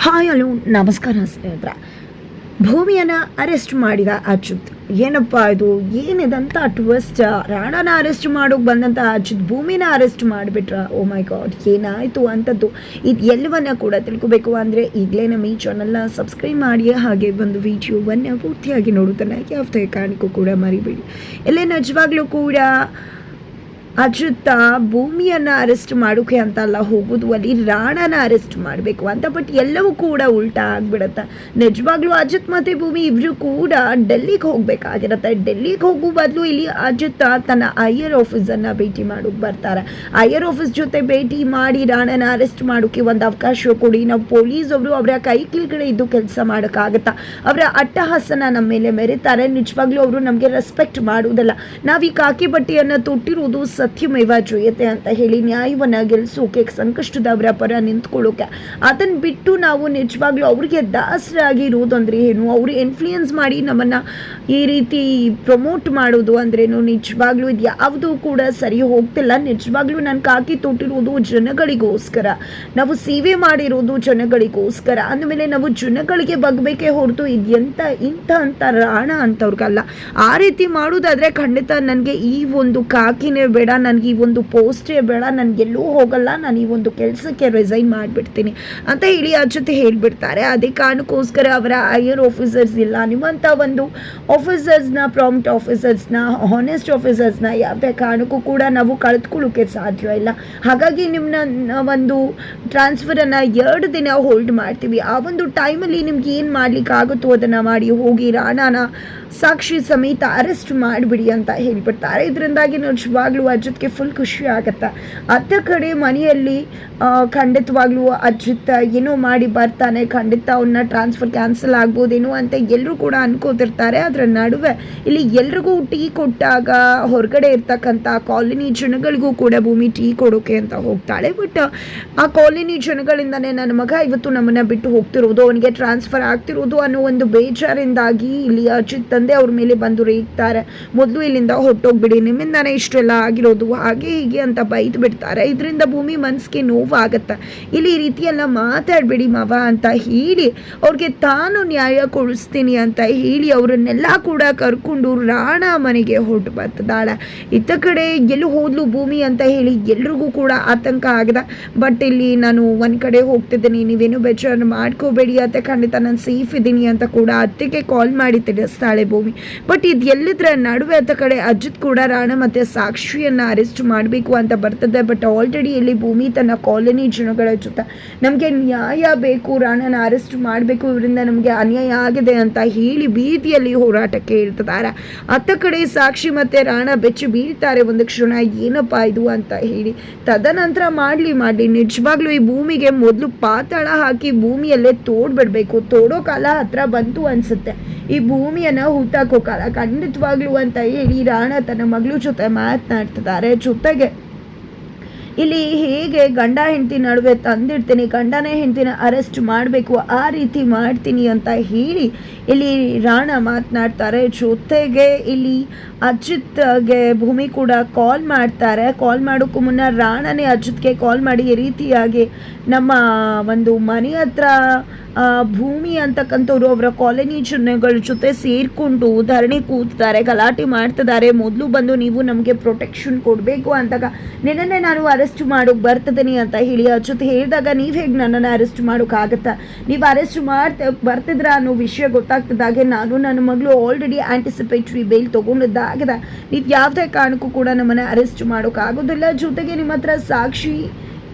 Hi hello, ನಮಸ್ಕಾರ ಸ್ನೇಹಿತರೆ. ಭೂಮಿಯನ್ನು ಅರೆಸ್ಟ್ ಮಾಡಿದ ಅಚ್ಯುತ್. ಏನಪ್ಪ ಇದು? ಏನಿದಂತ ಟ್ವಿಸ್ಟ್ ರಾಣನ ಅರೆಸ್ಟ್ ಮಾಡೋಕೆ ಬಂದಂಥ ಅಚ್ಯುತ್ ಭೂಮಿನ ಅರೆಸ್ಟ್ ಮಾಡಿಬಿಟ್ರ. ಓ ಮೈ ಗಾಡ್ ಏನಾಯಿತು ಅಂಥದ್ದು ಇದು ಎಲ್ಲವನ್ನ ಕೂಡ ತಿಳ್ಕೊಬೇಕು ಅಂದರೆ ಈಗಲೇ ನಮ್ಮ ಈ ಚಾನಲ್ನ ಸಬ್ಸ್ಕ್ರೈಬ್ ಮಾಡಿ, ಹಾಗೆ ಒಂದು ವಿಡಿಯೋವನ್ನು ಪೂರ್ತಿಯಾಗಿ ನೋಡುತ್ತಾನೆ ಯಾವುದೇ ಕಾರಣಕ್ಕೂ ಕೂಡ ಮರಿಬೇಡಿ. ಎಲ್ಲೇ ನಿಜವಾಗ್ಲೂ ಕೂಡ ಅಚ್ಯುತ ಭೂಮಿಯನ್ನ ಅರೆಸ್ಟ್ ಮಾಡೋಕೆ ಅಂತ ಅಲ್ಲ ಹೋಗೋದು, ಅಲ್ಲಿ ರಾಣನ ಅರೆಸ್ಟ್ ಮಾಡಬೇಕು ಅಂತ ಬಟ್ ಎಲ್ಲವೂ ಕೂಡ ಉಲ್ಟಾ ಆಗ್ಬಿಡತ್ತೆ. ನಿಜವಾಗ್ಲೂ ಅಜಿತ್ ಮತ್ತೆ ಭೂಮಿ ಇಬ್ರು ಕೂಡ ಡೆಲ್ಲಿಗೆ ಹೋಗ್ಬೇಕಾಗಿರತ್ತೆ. ಡೆಲ್ಲಿಗೆ ಹೋಗೋ ಬದಲು ಇಲ್ಲಿ ಅಜಿತ್ ತನ್ನ ಐಯರ್ ಆಫೀಸನ್ನ ಭೇಟಿ ಮಾಡೋಕ್ ಬರ್ತಾರೆ. ಐಯರ್ ಆಫೀಸ್ ಜೊತೆ ಭೇಟಿ ಮಾಡಿ ರಾಣನ ಅರೆಸ್ಟ್ ಮಾಡೋಕೆ ಒಂದು ಅವಕಾಶ ಕೊಡಿ. ನಾವು ಪೊಲೀಸ್ ಅವರು ಅವರ ಕೈ ಕೀಳ್ಗಡೆ ಇದ್ದು ಕೆಲಸ ಮಾಡೋಕ್ಕಾಗತ್ತಾ? ಅವರ ಅಟ್ಟಹಾಸನ ನಮ್ಮ ಮೇಲೆ ಮೆರೀತಾರೆ. ನಿಜವಾಗ್ಲೂ ಅವರು ನಮಗೆ ರೆಸ್ಪೆಕ್ಟ್ ಮಾಡೋದಲ್ಲ ನಾವು ಈ ಕಾಕಿ ಬಟ್ಟೆಯನ್ನು ತೊಟ್ಟಿರುವುದು ಸತ್ಯಮೇವ ಜೊಯತೆ ಅಂತ ಹೇಳಿ ನ್ಯಾಯವನ್ನು ಸಂಕಷ್ಟದ ಸಂಕಷ್ಟದವರ ಪರ ನಿಂತ್ಕೊಳ್ಳೋಕೆ. ಅದನ್ನು ಬಿಟ್ಟು ನಾವು ನಿಜವಾಗ್ಲೂ ಅವ್ರಿಗೆ ದಾಸರಾಗಿ ಇರೋದಂದ್ರೆ ಏನು? ಅವರು ಇನ್ಫ್ಲೂಯೆನ್ಸ್ ಮಾಡಿ ನಮ್ಮನ್ನು ಈ ರೀತಿ ಪ್ರಮೋಟ್ ಮಾಡೋದು ಅಂದ್ರೇನು ನಿಜವಾಗ್ಲೂ ಇದು ಯಾವುದೂ ಕೂಡ ಸರಿ ಹೋಗ್ತಿಲ್ಲ. ನಿಜವಾಗ್ಲೂ ನಾನು ಕಾಕಿ ತೊಟ್ಟಿರೋದು ಜನಗಳಿಗೋಸ್ಕರ. ನಾವು ಸೇವೆ ಮಾಡಿರೋದು ಜನಗಳಿಗೋಸ್ಕರ. ಅಂದಮೇಲೆ ನಾವು ಜನಗಳಿಗೆ ಬಗ್ಬೇಕೇ ಹೊರತು ಇದೆಂತ ಇಂಥ ಅಂತ ರಾಣ ಅಂತವ್ರಿಗಲ್ಲ. ಆ ರೀತಿ ಮಾಡೋದಾದ್ರೆ ಖಂಡಿತ ನನಗೆ ಈ ಒಂದು ಕಾಕಿನೇ ಬೇಡ. ನನಗೆ ಈ ಒಂದು ಪೋಸ್ಟೇ ಬೇಡ ನನಗೆಲ್ಲೂ ಹೋಗಲ್ಲ, ನಾನು ಈ ಒಂದು ಕೆಲಸಕ್ಕೆ ರೆಸೈನ್ ಮಾಡಿಬಿಡ್ತೀನಿ ಅಂತ ಹೇಳಿ ಆ ಜೊತೆ ಹೇಳಿಬಿಡ್ತಾರೆ. ಅದೇ ಕಾರಣಕ್ಕೋಸ್ಕರ ಅವರ ಹೈಯರ್ ಆಫೀಸರ್ಸ್ ಇಲ್ಲ. ನಿಮ್ಮಂಥ ಒಂದು ಆಫೀಸರ್ಸ್ನ ಪ್ರಾಂಪ್ಟ್ ಆಫೀಸರ್ಸ್ನ ಹಾನೆಸ್ಟ್ ಆಫೀಸರ್ಸ್ನ ಯಾವುದೇ ಕಾರಣಕ್ಕೂ ಕೂಡ ನಾವು ಕಳೆದುಕೊಳ್ಳೋಕ್ಕೆ ಸಾಧ್ಯ ಇಲ್ಲ. ಹಾಗಾಗಿ ನಿಮ್ಮನ್ನ ಒಂದು ಟ್ರಾನ್ಸ್ಫರನ್ನು ಎರಡು ದಿನ ಹೋಲ್ಡ್ ಮಾಡ್ತೀವಿ. ಆ ಒಂದು ಟೈಮಲ್ಲಿ ನಿಮ್ಗೆ ಏನು ಮಾಡ್ಲಿಕ್ಕೆ ಆಗುತ್ತೋ ಅದನ್ನು ಮಾಡಿ ಹೋಗಿ ರಾಣಾನ ಸಾಕ್ಷಿ ಸಮೇತ ಅರೆಸ್ಟ್ ಮಾಡಿಬಿಡಿ ಅಂತ ಹೇಳಿಬಿಡ್ತಾರೆ. ಇದರಿಂದಾಗಿ ನಿಜವಾಗ್ಲೂ ಅಜಿತ್ಗೆ ಫುಲ್ ಖುಷಿ ಆಗತ್ತೆ. ಅತ್ತ ಕಡೆ ಮನೆಯಲ್ಲಿ ಖಂಡಿತವಾಗ್ಲೂ ಅಜಿತ್ ಏನೋ ಮಾಡಿ ಬರ್ತಾನೆ, ಖಂಡಿತ ಅವನ್ನ ಟ್ರಾನ್ಸ್ಫರ್ ಕ್ಯಾನ್ಸಲ್ ಆಗ್ಬೋದೇನು ಅಂತ ಎಲ್ಲರೂ ಕೂಡ ಅನ್ಕೋತಿರ್ತಾರೆ. ಅದರ ನಡುವೆ ಇಲ್ಲಿ ಎಲ್ರಿಗೂ ಟೀ ಕೊಟ್ಟಾಗ ಹೊರಗಡೆ ಇರ್ತಕ್ಕಂಥ ಕಾಲೋನಿ ಜನಗಳಿಗೂ ಕೂಡ ಭೂಮಿ ಟೀ ಕೊಡೋಕೆ ಅಂತ ಹೋಗ್ತಾಳೆ. ಬಟ್ ಆ ಕಾಲೋನಿ ಜನಗಳಿಂದನೇ ನನ್ನ ಮಗ ಇವತ್ತು ನಮ್ಮನ್ನ ಬಿಟ್ಟು ಹೋಗ್ತಿರೋದು, ಅವನಿಗೆ ಟ್ರಾನ್ಸ್ಫರ್ ಆಗ್ತಿರೋದು ಅನ್ನೋ ಒಂದು ಬೇಜಾರಿಂದಾಗಿ ಇಲ್ಲಿ ಅಜಿತ್ ತಂದೆ ಅವ್ರ ಮೇಲೆ ಬಂದು ರೇಗ್ತಾರೆ. ಮೊದಲು ಇಲ್ಲಿಂದ ಹೊಟ್ಟೋಗ್ಬಿಡಿ ನಿಮ್ಮಿಂದಾನೇ ಇಷ್ಟೆಲ್ಲ ಆಗಿರೋದು ಹಾಗೆ ಹೀಗೆ ಅಂತ ಬೈದು ಬಿಡ್ತಾರೆ. ಇದರಿಂದ ಭೂಮಿ ಮನಸ್ಸಿಗೆ ನೋವಾಗತ್ತೆ. ಇಲ್ಲಿ ಈ ರೀತಿಯೆಲ್ಲ ಮಾತಾಡಬೇಡಿ ಮಾವ ಅಂತ ಹೇಳಿ ಅವ್ರಿಗೆ ತಾನು ನ್ಯಾಯ ಕೊಡಿಸ್ತೀನಿ ಅಂತ ಹೇಳಿ ಅವರನ್ನೆಲ್ಲ ಕೂಡ ಕರ್ಕೊಂಡು ರಾಣ ಮನೆಗೆ ಹೊರಟು ಬರ್ತದಾಳೆ ಇತ್ತ ಕಡೆ ಎಲ್ಲಿ ಹೋದ್ಲು ಭೂಮಿ ಅಂತ ಹೇಳಿ ಎಲ್ರಿಗೂ ಕೂಡ ಆತಂಕ ಆಗದ. ಬಟ್ ಇಲ್ಲಿ ನಾನು ಒಂದು ಕಡೆ ಹೋಗ್ತಿದ್ದೀನಿ, ನೀವೇನು ಬೇಜಾರು ಮಾಡ್ಕೋಬೇಡಿ ಅಂತ ಖಂಡಿತ ನಾನು ಸೇಫ್ ಇದ್ದೀನಿ ಅಂತ ಕೂಡ ಅತ್ತೆಗೆ ಕಾಲ್ ಮಾಡಿ ತಿಳಿಸ್ತಾಳೆ ಭೂಮಿ. ಬಟ್ ಇದು ಎಲ್ಲಿದ್ರ ನಡುವೆ ಅತ್ತ ಕಡೆ ಅಜಿತ್ ಕೂಡ ರಾಣ ಮತ್ತೆ ಸಾಕ್ಷಿಯನ್ನ ಅರೆಸ್ಟ್ ಮಾಡಬೇಕು ಅಂತ ಬರ್ತದೆ. ಬಟ್ ಆಲ್ರೆಡಿ ಇಲ್ಲಿ ಭೂಮಿ ತನ್ನ ಕಾಲೋನಿ ಜನಗಳ ಜೊತೆ ನಮಗೆ ನ್ಯಾಯ ಬೇಕು, ರಾಣನ ಅರೆಸ್ಟ್ ಮಾಡಬೇಕು, ಇವರಿಂದ ನಮಗೆ ಅನ್ಯಾಯ ಆಗಿದೆ ಅಂತ ಹೇಳಿ ಬೀದಿಯಲ್ಲಿ ಹೋರಾಟಕ್ಕೆ ಇರ್ತದಾರ ಅತ್ತ ಕಡೆ ಸಾಕ್ಷಿ ಮತ್ತೆ ರಾಣ ಬೆಚ್ಚಿ ಬೀಳ್ತಾರೆ. ಒಂದು ಕ್ಷಣ ಏನಪ್ಪ ಇದು ಅಂತ ಹೇಳಿ ತದನಂತರ ಮಾಡಲಿ ಮಾಡಲಿ. ನಿಜವಾಗ್ಲೂ ಈ ಭೂಮಿಗೆ ಮೊದಲು ಪಾತಾಳ ಹಾಕಿ ಭೂಮಿಯಲ್ಲೇ ತೋಡ್ಬಿಡ್ಬೇಕು ತೋಡೋ ಕಾಲ ಹತ್ರ ಬಂತು ಅನ್ಸುತ್ತೆ. ಈ ಭೂಮಿಯನ್ನ ಹುತ್ತಾಕೋ ಕಾಲ ಖಂಡಿತವಾಗ್ಲೂ ಅಂತ ಹೇಳಿ ರಾಣ ತನ್ನ ಮಗಳು ಜೊತೆ ಮಾತನಾಡ್ತಿದ್ದಾರೆ ಜೊತೆಗೆ. ಇಲ್ಲಿ ಹೇಗೆ ಗಂಡ ಹೆಂಡತಿ ನಡುವೆ ತಂದಿರ್ತೀನಿ ಗಂಡನೇ ಹೆಂಡತಿನ ಅರೆಸ್ಟ್ ಮಾಡಬೇಕು, ಆ ರೀತಿ ಮಾಡ್ತೀನಿ ಅಂತ ಹೇಳಿ ಇಲ್ಲಿ ರಾಣ ಮಾತನಾಡ್ತಾರೆ. ಜೊತೆಗೆ ಇಲ್ಲಿ ಅಜಿತ್ಗೆ ಭೂಮಿ ಕೂಡ ಕಾಲ್ ಮಾಡ್ತಾರೆ. ಕಾಲ್ ಮಾಡೋಕ್ಕೂ ಮುನ್ನ ರಾಣನೇ ಅಜಿತ್ಗೆ ಕಾಲ್ ಮಾಡಿ ಈ ರೀತಿಯಾಗಿ ನಮ್ಮ ಒಂದು ಮನೆ ಹತ್ರ ಭೂಮಿ ಅಂತಕ್ಕಂಥವ್ರು ಅವರ ಕಾಲೋನಿ ಜನಗಳ ಜೊತೆ ಸೇರಿಕೊಂಡು ಧರಣಿ ಕೂತಿದ್ದಾರೆ, ಗಲಾಟೆ ಮಾಡ್ತಿದ್ದಾರೆ. ಮೊದಲು ಬಂದು ನೀವು ನಮಗೆ ಪ್ರೊಟೆಕ್ಷನ್ ಕೊಡಬೇಕು ಅಂದಾಗ ನಿನ್ನನ್ನೇ ನಾನು ಅರೆಸ್ಟ್ ಮಾಡೋಕೆ ಬರ್ತಿದ್ದೀನಿ ಅಂತ ಹೇಳಿ ಜೊತೆ ಹೇಳಿದಾಗ ನೀವು ಹೇಗೆ ನನ್ನನ್ನು ಅರೆಸ್ಟ್ ಮಾಡೋಕ್ಕಾಗತ್ತಾ ನೀವು ಅರೆಸ್ಟ್ ಮಾಡ್ತ, ಬರ್ತಿದ್ರ ಅನ್ನೋ ವಿಷಯ ಗೊತ್ತಾಗ್ತಿದ್ದಾಗೆ ನಾನು ನನ್ನ ಮಗಳು ಆಲ್ರೆಡಿ ಆ್ಯಂಟಿಸಿಪೇಟ್ರಿ ಬೇಲ್ ತೊಗೊಂಡಿದ್ದಾಗಿದೆ. ನೀವು ಯಾವುದೇ ಕಾರಣಕ್ಕೂ ಕೂಡ ನಮ್ಮನ್ನು ಅರೆಸ್ಟ್ ಮಾಡೋಕ್ಕಾಗೋದಿಲ್ಲ ಜೊತೆಗೆ ನಿಮ್ಮ ಹತ್ರ ಸಾಕ್ಷಿ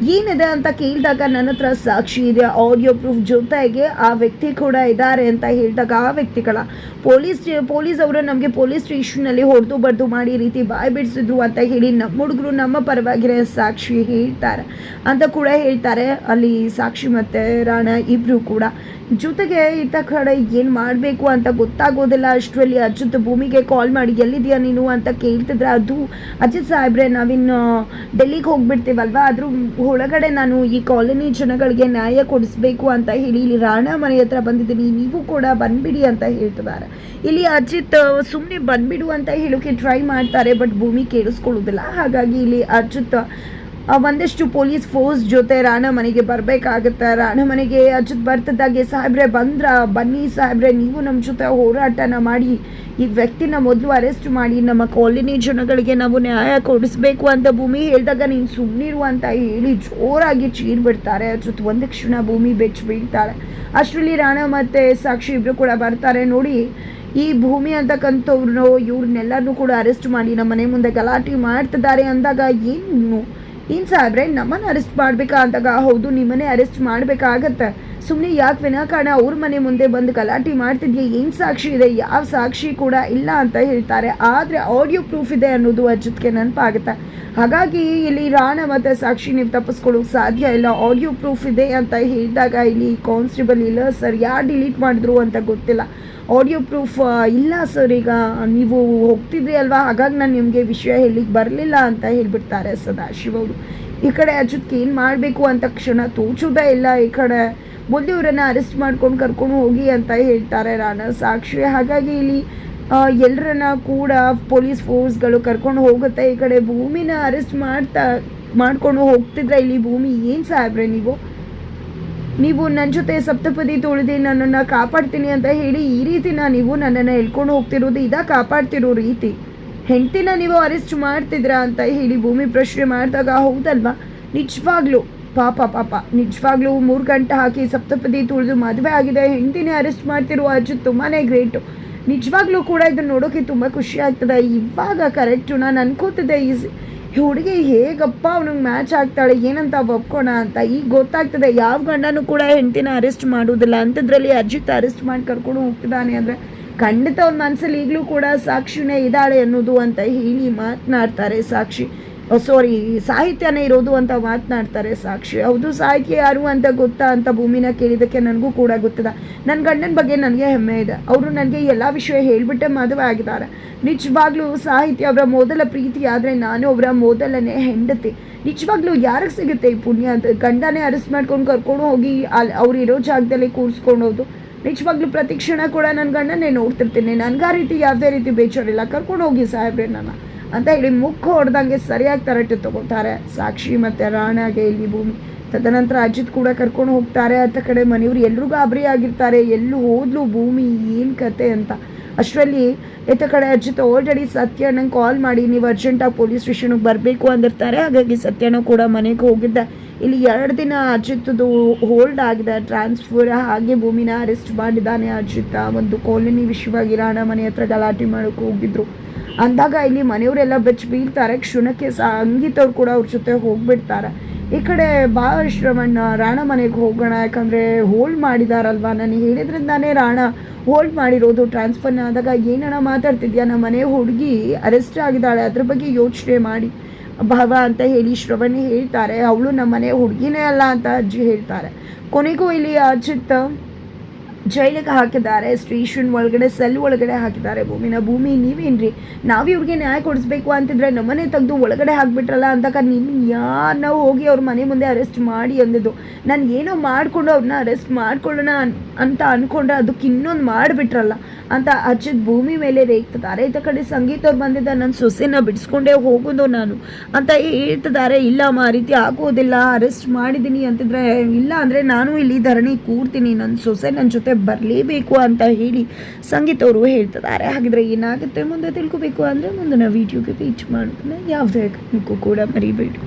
ಏನಿದೆ ಅಂತ ಕೇಳಿದಾಗ ನನ್ನ ಹತ್ರ ಸಾಕ್ಷಿ ಇದೆ ಆಡಿಯೋ ಪ್ರೂಫ್ ಜೊತೆಗೆ ಆ ವ್ಯಕ್ತಿ ಕೂಡ ಇದ್ದಾರೆ ಅಂತ ಹೇಳಿದಾಗ ಆ ವ್ಯಕ್ತಿಗಳ ಪೊಲೀಸ್ ಪೊಲೀಸ್ ಅವರು ನಮಗೆ ಪೊಲೀಸ್ ಸ್ಟೇಷನಲ್ಲಿ ಹೊಡೆದು ಬಡ್ದು ಮಾಡಿ ರೀತಿ ಬಾಯಿ ಬಿಡಿಸಿದ್ರು ಅಂತ ಹೇಳಿ ನಮ್ಮ ಹುಡುಗರು ನಮ್ಮ ಪರವಾಗಿರೋ ಸಾಕ್ಷಿ ಹೇಳ್ತಾರೆ ಅಂತ ಕೂಡ ಹೇಳ್ತಾರೆ. ಅಲ್ಲಿ ಸಾಕ್ಷಿ ಮತ್ತು ರಾಣ ಇಬ್ಬರು ಕೂಡ. ಜೊತೆಗೆ ಇತ್ತ ಕಡೆ ಏನು ಮಾಡಬೇಕು ಅಂತ ಗೊತ್ತಾಗೋದಿಲ್ಲ. ಅಷ್ಟರಲ್ಲಿ ಅಜಿತ್ ಭೂಮಿಗೆ ಕಾಲ್ ಮಾಡಿ ಎಲ್ಲಿದೆಯಾ ನೀನು? ಅಂತ ಕೇಳ್ತಿದ್ರೆ, ಅದು ಅಜಿತ್ ಸಾಹೇಬ್ರೆ, ನಾವಿನ್ನು ಡೆಲ್ಲಿಗೆ ಹೋಗ್ಬಿಡ್ತೀವಲ್ವಾ? ಅದ್ರ ಒಳಗಡೆ ನಾನು ಈ ಕಾಲೋನಿ ಜನಗಳಿಗೆ ನ್ಯಾಯ ಕೊಡಿಸ್ಬೇಕು ಅಂತ ಹೇಳಿ ಇಲ್ಲಿ ರಾಣಾ ಮನೆ ಹತ್ರ ಬಂದಿದ್ದೀನಿ. ನೀವು ಕೂಡ ಬಂದ್ಬಿಡಿ ಅಂತ ಹೇಳ್ತಿದ್ದಾರೆ. ಇಲ್ಲಿ ಅಜಿತ್ ಸುಮ್ಮನೆ ಬಂದ್ಬಿಡು ಅಂತ ಹೇಳೋಕೆ ಟ್ರೈ ಮಾಡ್ತಾರೆ ಬಟ್ ಭೂಮಿ ಕೇಳಿಸ್ಕೊಳ್ಳೋದಿಲ್ಲ ಹಾಗಾಗಿ ಇಲ್ಲಿ ಅಜಿತ್ ಒಂದಷ್ಟು ಪೊಲೀಸ್ ಫೋರ್ಸ್ ಜೊತೆ ರಾಣ ಮನೆಗೆ ಬರಬೇಕಾಗತ್ತೆ. ರಾಣ ಮನೆಗೆ ಅಜಿತ್ ಬರ್ತಿದ್ದಾಗೆ ಸಾಹೇಬ್ರೆ, ಬಂದ್ರ, ಬನ್ನಿ ಸಾಹೇಬ್ರೆ, ನೀವು ನಮ್ಮ ಜೊತೆ ಹೋರಾಟನ ಮಾಡಿ, ಈ ವ್ಯಕ್ತಿನ ಮೊದಲು ಅರೆಸ್ಟ್ ಮಾಡಿ, ನಮ್ಮ ಕಾಲೋನಿ ಜನಗಳಿಗೆ ನಾವು ನ್ಯಾಯ ಕೊಡಿಸ್ಬೇಕು ಅಂತ ಭೂಮಿ ಹೇಳಿದಾಗ ನೀನು ಸುಮ್ಮನಿರು ಅಂತ ಹೇಳಿ ಜೋರಾಗಿ ಚೀರ್ ಬಿಡ್ತಾರೆ. ಜೊತೆ ಒಂದು ಕ್ಷಣ ಭೂಮಿ ಬೆಚ್ಚ ಬೀಳ್ತಾಳೆ. ಅಷ್ಟರಲ್ಲಿ ರಾಣ ಮತ್ತೆ ಸಾಕ್ಷಿ ಇಬ್ಬರು ಕೂಡ ಬರ್ತಾರೆ. ನೋಡಿ, ಈ ಭೂಮಿ ಅಂತಕ್ಕಂಥವ್ರು ಇವ್ರನ್ನೆಲ್ಲರನ್ನೂ ಕೂಡ ಅರೆಸ್ಟ್ ಮಾಡಿ, ನಮ್ಮ ಮನೆ ಮುಂದೆ ಗಲಾಟೆ ಮಾಡ್ತಿದ್ದಾರೆ ಅಂದಾಗ ಏನು? ಏನು ಸಾಹೇಬ್ರೆ ನಮ್ಮನ್ನು ಅರೆಸ್ಟ್ ಮಾಡ್ಬೇಕಾ ಅಂದಾಗ ಹೌದು ನಿಮ್ಮನ್ನೇ ಅರೆಸ್ಟ್ ಮಾಡಬೇಕಾಗತ್ತೆ. ಸುಮ್ಮನೆ ಯಾಕೆ ವಿನಾಕಾರಣ ಅವ್ರ ಮನೆ ಮುಂದೆ ಬಂದು ಗಲಾಟೆ ಮಾಡ್ತಿದ್ಯಾ? ಏನು ಸಾಕ್ಷಿ ಇದೆ? ಯಾವ ಸಾಕ್ಷಿ ಕೂಡ ಇಲ್ಲ ಅಂತ ಹೇಳ್ತಾರೆ. ಆದರೆ ಆಡಿಯೋ ಪ್ರೂಫ್ ಇದೆ ಅನ್ನೋದು ಅಜಿತ್ಗೆ ನೆನಪಾಗುತ್ತೆ. ಹಾಗಾಗಿ ಇಲ್ಲಿ ರಾಣ ಮತ್ತು ಸಾಕ್ಷಿ ನೀವು ತಪ್ಪಿಸ್ಕೊಳ್ಳೋಕೆ ಸಾಧ್ಯ ಇಲ್ಲ. ಆಡಿಯೋ ಪ್ರೂಫ್ ಇದೆ ಅಂತ ಹೇಳಿದಾಗ ಇಲ್ಲಿ ಕಾನ್ಸ್ಟೇಬಲ್ ಇಲ್ಲ ಸರ್ ಯಾರು ಡಿಲೀಟ್ ಮಾಡಿದ್ರು ಅಂತ ಗೊತ್ತಿಲ್ಲ. ಆಡಿಯೋ ಪ್ರೂಫ್ ಇಲ್ಲ ಸರ್ ಈಗ ನೀವು ಹೋಗ್ತಿದ್ರಿ ಅಲ್ವಾ? ಹಾಗಾಗಿ ನಾನು ನಿಮಗೆ ವಿಷಯ ಹೇಳಿಕ್ಕೆ ಬರಲಿಲ್ಲ ಅಂತ ಹೇಳಿಬಿಡ್ತಾರೆ ಸದಾಶಿವ ಅವರು. ಈ ಕಡೆ ಅಜಿತ್ಗೆ ಏನು ಮಾಡಬೇಕು ಅಂತ ಕ್ಷಣ ತೋಚೋದೇ ಇಲ್ಲ ಈ ಕಡೆ. ಮೊದಲು ಇವರನ್ನು ಅರೆಸ್ಟ್ ಮಾಡ್ಕೊಂಡು ಕರ್ಕೊಂಡು ಹೋಗಿ ಅಂತ ಹೇಳ್ತಾರೆ ರಾಣ ಸಾಕ್ಷಿ. ಹಾಗಾಗಿ ಇಲ್ಲಿ ಎಲ್ಲರನ್ನ ಕೂಡ ಪೊಲೀಸ್ ಫೋರ್ಸ್ಗಳು ಕರ್ಕೊಂಡು ಹೋಗುತ್ತೆ. ಈ ಕಡೆ ಭೂಮಿನ ಅರೆಸ್ಟ್ ಮಾಡ್ತಾ, ಮಾಡ್ಕೊಂಡು ಹೋಗ್ತಿದ್ರೆ ಇಲ್ಲಿ ಭೂಮಿ. ಏನು ಸಾಹೇಬ್ರೆ ನೀವು? ನೀವು ನನ್ನ ಜೊತೆ ಸಪ್ತಪದಿ ತುಳಿದು ನನ್ನನ್ನು ಕಾಪಾಡ್ತೀನಿ ಅಂತ ಹೇಳಿ ಈ ರೀತಿನ ನೀವು ನನ್ನನ್ನು ಹೇಳ್ಕೊಂಡು ಹೋಗ್ತಿರೋದು. ಇದಾ ಕಾಪಾಡ್ತಿರೋ ರೀತಿ. ಹೆಂಡ್ತಿನ ನೀವು ಅರೆಸ್ಟ್ ಮಾಡ್ತಿದ್ರಾ ಅಂತ ಹೇಳಿ ಭೂಮಿ ಪ್ರಶ್ನೆ ಮಾಡಿದಾಗ, ಹೌದಲ್ವಾ? ನಿಜವಾಗ್ಲೂ. ಪಾಪ ಪಾಪ. ನಿಜವಾಗ್ಲೂ ಮೂರು ಗಂಟೆ ಹಾಕಿ ಸಪ್ತಪದಿ ತುಳಿದು ಮದುವೆ ಆಗಿದೆ. ಹೆಂಡತಿನೇ ಅರೆಸ್ಟ್ ಮಾಡ್ತಿರುವ ಅಜ್ಜು ತುಂಬಾ ಗ್ರೇಟು ನಿಜವಾಗ್ಲೂ ಕೂಡ ಇದನ್ನು ನೋಡೋಕೆ ತುಂಬ ಖುಷಿ ಆಗ್ತದೆ. ಇವಾಗ ಕರೆಕ್ಟು ನಾನು ಅನ್ಕೋತಿದ್ದೆ ಈ ಹುಡುಗಿ ಹೇಗಪ್ಪ ಅವ್ನಿಗೆ ಮ್ಯಾಚ್ ಆಗ್ತಾಳೆ, ಏನಂತ ಒಪ್ಕೋಣ ಅಂತ. ಈಗ ಗೊತ್ತಾಗ್ತದೆ, ಯಾವ ಗಂಡನೂ ಕೂಡ ಹೆಂಡ್ತಿನ ಅರೆಸ್ಟ್ ಮಾಡೋದಿಲ್ಲ ಅಂಥದ್ರಲ್ಲಿ ಅಜಿತ್ ಅರೆಸ್ಟ್ ಮಾಡಿ ಕರ್ಕೊಂಡು ಹೋಗ್ತಿದ್ದಾನೆ ಅಂದರೆ ಖಂಡಿತ ಅವ್ನ ಮನಸ್ಸಲ್ಲಿ ಈಗಲೂ ಕೂಡ ಸಾಕ್ಷಿನೇ ಇದ್ದಾಳೆ ಅನ್ನೋದು ಅಂತ ಹೇಳಿ ಮಾತನಾಡ್ತಾರೆ ಸಾಕ್ಷಿ. ಸಾರಿ ಸಾಹಿತ್ಯನೇ ಇರೋದು ಅಂತ ಮಾತನಾಡ್ತಾರೆ ಸಾಕ್ಷಿ. ಹೌದು, ಸಾಹಿತ್ಯ ಯಾರು ಅಂತ ಗೊತ್ತಾ ಅಂತ ಭೂಮಿನ ಕೇಳಿದ್ದಕ್ಕೆ ನನಗೂ ಕೂಡ ಗೊತ್ತದ ನನ್ನ ಗಂಡನ ಬಗ್ಗೆ ನನಗೆ ಹೆಮ್ಮೆ ಇದೆ. ಅವರು ನನಗೆ ಎಲ್ಲ ವಿಷಯ ಹೇಳಿಬಿಟ್ಟೆ ಮದುವೆ ಆಗಿದ್ದಾರೆ. ನಿಜವಾಗ್ಲೂ ಸಾಹಿತ್ಯ ಅವರ ಮೊದಲ ಪ್ರೀತಿ ಆದರೆ ನಾನು ಅವರ ಮೊದಲನೇ ಹೆಂಡತಿ. ನಿಜವಾಗ್ಲೂ ಯಾರಿಗೆ ಸಿಗುತ್ತೆ ಈ ಪುಣ್ಯ ಅಂತ? ಗಂಡನೇ ಅರೆಸ್ಟ್ ಮಾಡ್ಕೊಂಡು ಕರ್ಕೊಂಡು ಹೋಗಿ ಅಲ್ಲಿ ಅವ್ರು ಇರೋ ಜಾಗದಲ್ಲಿ ಕೂರಿಸ್ಕೊಂಡೋದು ನಿಜವಾಗ್ಲೂ ಪ್ರತಿ ಕ್ಷಣ ಕೂಡ ನನ್ನ ಗಂಡನೇ ನೋಡ್ತಿರ್ತೀನಿ. ನನಗೆ ಆ ರೀತಿ ಯಾವುದೇ ರೀತಿ ಬೇಜಾರಿಲ್ಲ. ಕರ್ಕೊಂಡು ಹೋಗಿ ಸಾಹೇಬ್ರೆ ನನ್ನ. ಅಂತ ಹೇಳಿ ಮುಖ ಹೊಡೆದಂಗೆ ಸರಿಯಾಗಿ ತರಟೆ ತಗೋತಾರೆ ಸಾಕ್ಷಿ ಮತ್ತು ರಾಣಾಗೆ ಇಲ್ಲಿ ಭೂಮಿ. ತದನಂತರ ಅಜಿತ್ ಕೂಡ ಕರ್ಕೊಂಡು ಹೋಗ್ತಾರೆ. ಅಂತ ಕಡೆ ಮನೆಯವರು ಎಲ್ಲರೂ ಗಾಬರಿ ಆಗಿರ್ತಾರೆ. ಎಲ್ಲೂ ಹೋದ್ಲು ಭೂಮಿ ಏನು ಕತೆ ಅಂತ. ಅಷ್ಟರಲ್ಲಿ ಎತ್ತ ಕಡೆ ಅಜಿತ್ ಆಲ್ರೆಡಿ ಸತ್ಯಣ್ಣಂಗೆ ಕಾಲ್ ಮಾಡಿ, ನೀವು ಅರ್ಜೆಂಟಾಗಿ ಪೊಲೀಸ್ ಸ್ಟೇಷನ್ಗೆ ಬರಬೇಕು ಅಂದಿರ್ತಾರೆ. ಹಾಗಾಗಿ ಸತ್ಯಣ್ಣ ಕೂಡ ಮನೆಗೆ ಹೋಗಿದ್ದ. ಇಲ್ಲಿ ಎರಡು ದಿನ ಅಜಿತ್ದು ಹೋಲ್ಡ್ ಆಗಿದೆ. ಟ್ರಾನ್ಸ್ಫರ್ ಹಾಗೆ ಭೂಮಿನ ಅರೆಸ್ಟ್ ಮಾಡಿದ್ದಾನೆ ಅಜಿತ್. ಒಂದು ಕಾಲೋನಿ ವಿಷಯವಾಗಿ ರಾಣ ಮನೆ ಹತ್ರ ಗಲಾಟೆ ಮಾಡೋಕೆ ಹೋಗಿದ್ರು. ಅಂದಾಗ ಇಲ್ಲಿ ಮನೆಯವರೆಲ್ಲ ಬೆಚ್ಚ ಬೀಳ್ತಾರೆ, ಕ್ಷಣಕ್ಕೆ ಸಂಗೀತವ್ರು ಕೂಡ ಅವ್ರ ಜೊತೆ ಹೋಗ್ಬಿಡ್ತಾರೆ. ಈ ಕಡೆ ಬಾ ಶ್ರವಣ್ಣ ರಾಣ ಮನೆಗೆ ಹೋಗೋಣ, ಯಾಕಂದರೆ ಹೋಲ್ಡ್ ಮಾಡಿದಾರಲ್ವಾ? ನಾನು ಹೇಳಿದ್ರಿಂದಾನೇ ರಾಣ ಹೋಲ್ಡ್ ಮಾಡಿರೋದು ಟ್ರಾನ್ಸ್ಫರ್ನ ಆದಾಗ ಏನಣ್ಣ ಮಾತಾಡ್ತಿದ್ಯಾ? ನಮ್ಮ ಮನೆ ಹುಡುಗಿ ಅರೆಸ್ಟ್ ಆಗಿದ್ದಾಳೆ, ಅದ್ರ ಬಗ್ಗೆ ಯೋಚನೆ ಮಾಡಿ. ಭಾವ ಅಂತ ಹೇಳಿ ಶ್ರವಣ್ ಹೇಳ್ತಾರೆ, ಅವಳು ನಮ್ಮ ಮನೆ ಹುಡುಗಿನೇ ಅಲ್ಲ ಅಂತ ಅಜ್ಜಿ ಹೇಳ್ತಾರೆ. ಕೊನೆಗೂ ಇಲ್ಲಿ ಅಜಿತ್ ಜೈಲಿಗೆ ಹಾಕಿದ್ದಾರೆ ಸ್ಟೇಷನ್ ಒಳಗಡೆ, ಸೆಲ್ ಒಳಗಡೆ ಹಾಕಿದ್ದಾರೆ. ಭೂಮಿನ ಭೂಮಿ ನೀವೇನ್ರಿ? ನಾವು ಇವ್ರಿಗೆ ನ್ಯಾಯ ಕೊಡಿಸ್ಬೇಕು ಅಂತಿದ್ರೆ ನಮ್ಮನೆ ತೆಗೆದು ಒಳಗಡೆ ಹಾಕ್ಬಿಟ್ರಲ್ಲ ಅಂದಾಗ ನಿಮ್ಮ ನಾವು ಹೋಗಿ ಅವ್ರ ಮನೆ ಮುಂದೆ ಅರೆಸ್ಟ್ ಮಾಡಿ ಅಂದಿದ್ದು. ನಾನು ಏನೋ ಮಾಡಿಕೊಂಡು ಅವ್ರನ್ನ ಅರೆಸ್ಟ್ ಮಾಡ್ಕೊಳ್ಳೋಣ ಅಂತ ಅಂದ್ಕೊಂಡ್ರೆ ಅದಕ್ಕೆ ಇನ್ನೊಂದು ಮಾಡಿಬಿಟ್ರಲ್ಲ ಅಂತ ಅಜ್ಜಿತ್ ಭೂಮಿ ಮೇಲೆ ರೇಗ್ತಿದ್ದಾರೆ. ಇತ್ತ ಕಡೆ ಸಂಗೀತ ಅವ್ರು ಬಂದಿದ್ದ ನನ್ನ ಸೊಸೆನ ಬಿಡಿಸ್ಕೊಂಡೇ ಹೋಗೋದು ನಾನು ಅಂತ ಹೇಳ್ತಿದ್ದಾರೆ. ಇಲ್ಲ ಅಮ್ಮ, ಆ ರೀತಿ ಆಗೋದಿಲ್ಲ ಅರೆಸ್ಟ್ ಮಾಡಿದ್ದೀನಿ ಅಂತಿದ್ರೆ ಇಲ್ಲ ಅಂದರೆ ನಾನು ಇಲ್ಲಿ ಧರಣಿ ಕೂರ್ತೀನಿ. ನನ್ನ ಸೊಸೆ ನನ್ನ ಜೊತೆ ಬರಲೇಬೇಕು ಅಂತ ಹೇಳಿ ಸಂಗೀತ ಅವರು ಹೇಳ್ತಿದ್ದಾರೆ. ಹಾಗಿದ್ರೆ ಏನಾಗುತ್ತೆ ಮುಂದೆ ತಿಳ್ಕೊಬೇಕು ಅಂದರೆ ಮುಂದಿನ ವೀಡಿಯೋಗೆ ರೀಚ್ ಮಾಡೋದನ್ನ ಯಾವುದೇ ಕಾರಣಕ್ಕೂ ಕೂಡ ಮರಿಬೇಡಿ.